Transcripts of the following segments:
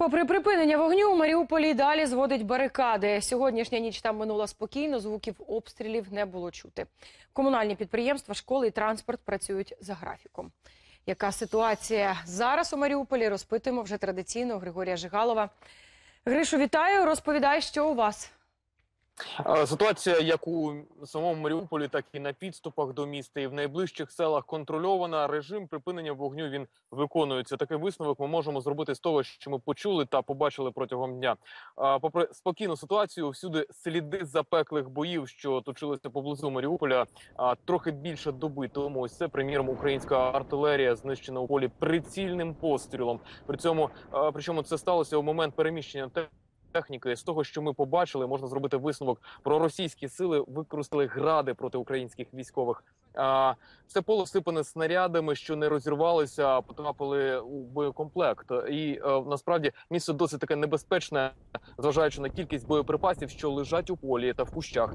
Попри припинення вогню, у Маріуполі далі зводить барикади. Сьогоднішня ніч там минула спокійно, звуків обстрілів не було чути. Комунальні підприємства, школи і транспорт працюють за графіком. Яка ситуація зараз у Маріуполі? Розпитуємо вже традиційно Григорія Жигалова. Гришу, вітаю. Розповідай, що у вас. Е, Ситуація як у самому Маріуполі, так і на підступах до міста, і в найближчих селах контрольована. Режим припинення вогню він виконується. Такий висновок ми можемо зробити з того, що ми почули та побачили протягом дня. Попри спокійну ситуацію, всюди сліди запеклих боїв, що точилися поблизу Маріуполя, трохи більше доби тому. Ось це приміром українська артилерія знищена у полі прицільним пострілом. При цьому причому це сталося у момент переміщення техніки. З того, що ми побачили, можна зробити висновок про російські сили використали гради проти українських військових. А це поле всипане снарядами, що не розірвалися, потрапили у боєкомплект. І а, насправді місце досить таке небезпечне, зважаючи на кількість боєприпасів, що лежать у полі та в кущах.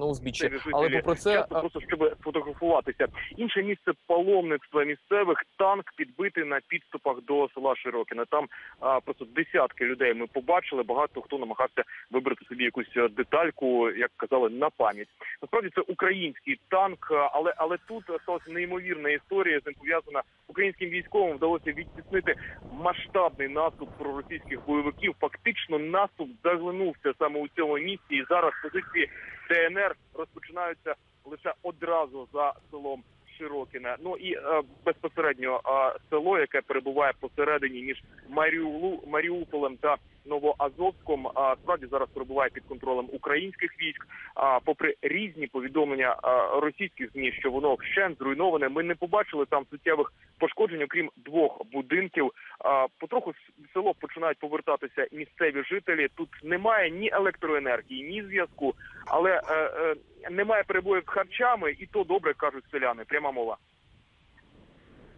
На узбіччі. Але попри це часто просто щоб сфотографуватися. Інше місце паломництва місцевих танк підбитий на підступах до села Широкіне. Там а, просто десятки людей ми побачили. Багато хто намагався вибрати собі якусь е, детальку, як казали, на пам'ять. Насправді це український танк, але але тут сталася неймовірна історія. З ним пов'язана українським військовим. Вдалося відтіснити масштабний наступ проросійських бойовиків. Фактично наступ заглинувся саме у цьому місці, і зараз позиції ДНР розпочинаються лише одразу за селом Широкіна, Ну і е, безпосередньо е, село, яке перебуває посередині між Маріулу, Маріуполем та Новоазовськом, е, справді зараз перебуває під контролем українських військ. А попри різні повідомлення е, російських змі, що воно вщент зруйноване, ми не побачили там суттєвих пошкоджень, окрім двох будинків. А, Потроху в село починають повертатися місцеві жителі. Тут немає ні електроенергії, ні зв'язку, але е, е, немає перебоїв з харчами, і то добре кажуть селяни. Пряма мова.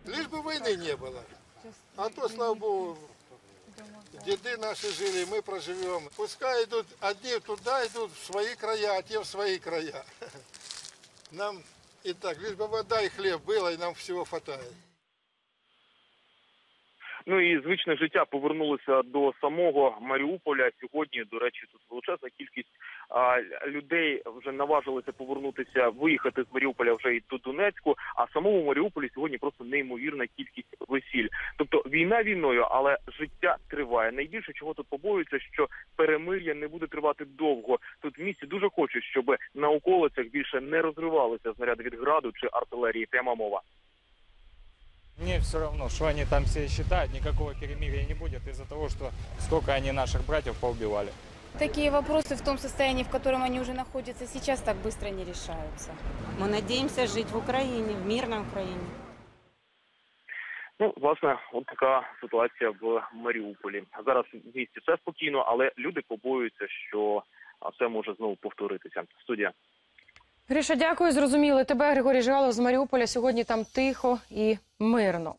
Лишь бы войны не было. А то, слава богу, деды наши жили, мы проживем. Пускай идут, одни туда идут, в свои края, а те в свои края. Нам и так, лишь бы вода и хлеб было, и нам всего хватает. Ну і звичне життя повернулося до самого Маріуполя. Сьогодні, до речі, тут величезна кількість а, людей вже наважилися повернутися, виїхати з Маріуполя вже і до Донецьку. А самому Маріуполі сьогодні просто неймовірна кількість весіль. Тобто війна війною, але життя триває. Найбільше чого тут побоюються, що перемир'я не буде тривати довго. Тут в місті дуже хочуть, щоб на околицях більше не розривалися знаряди від граду чи артилерії. Пряма мова. Мне все равно, что они там все считают, никакого перемирия не будет из-за того, что сколько они наших братьев поубивали. Такие вопросы в том состоянии, в котором они уже находятся сейчас, так быстро не решаются. Мы надеемся жить в Украине, в мирной Украине. Ну, власне, от така ситуація в Маріуполі. Зараз в місті все спокійно, але люди побоюються, що а, все може знову повторитися. Студія. Гриша, дякую. Зрозуміли тебе, Григорій Жигалов з Маріуполя. Сьогодні там тихо і мирно.